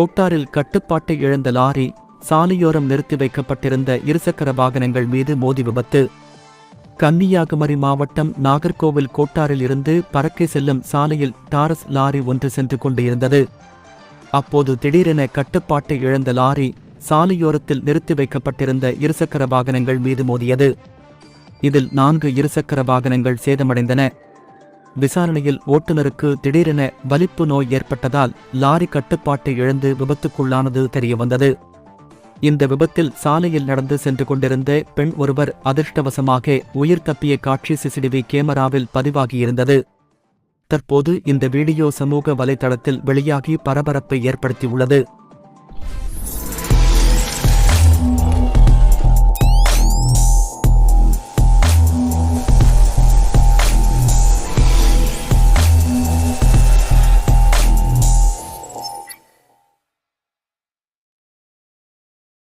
கோட்டாரில் கட்டுப்பாட்டை இழந்த லாரி சாலையோரம் நிறுத்தி வைக்கப்பட்டிருந்த இருசக்கர வாகனங்கள் மீது மோதி விபத்து. கன்னியாகுமரி மாவட்டம் நாகர்கோவில் கோட்டாரில் இருந்து பறக்கை செல்லும் சாலையில் டாரஸ் லாரி ஒன்று சென்று கொண்டிருந்தது. அப்போது திடீரென கட்டுப்பாட்டை இழந்த லாரி சாலையோரத்தில் நிறுத்தி வைக்கப்பட்டிருந்த இருசக்கர வாகனங்கள் மீது மோதியது. இதில் நான்கு இருசக்கர வாகனங்கள் சேதமடைந்தன. விசாரணையில் ஓட்டுநருக்கு திடீரென வலிப்பு நோய் ஏற்பட்டதால் லாரி கட்டுப்பாட்டை இழந்து விபத்துக்குள்ளானது தெரியவந்தது. இந்த விபத்தில் சாலையில் நடந்து சென்று கொண்டிருந்த பெண் ஒருவர் அதிர்ஷ்டவசமாக உயிர் தப்பிய காட்சி சிசிடிவி கேமராவில் பதிவாகியிருந்தது. தற்போது இந்த வீடியோ சமூக வலைதளத்தில் வெளியாகி பரபரப்பை ஏற்படுத்தியுள்ளது.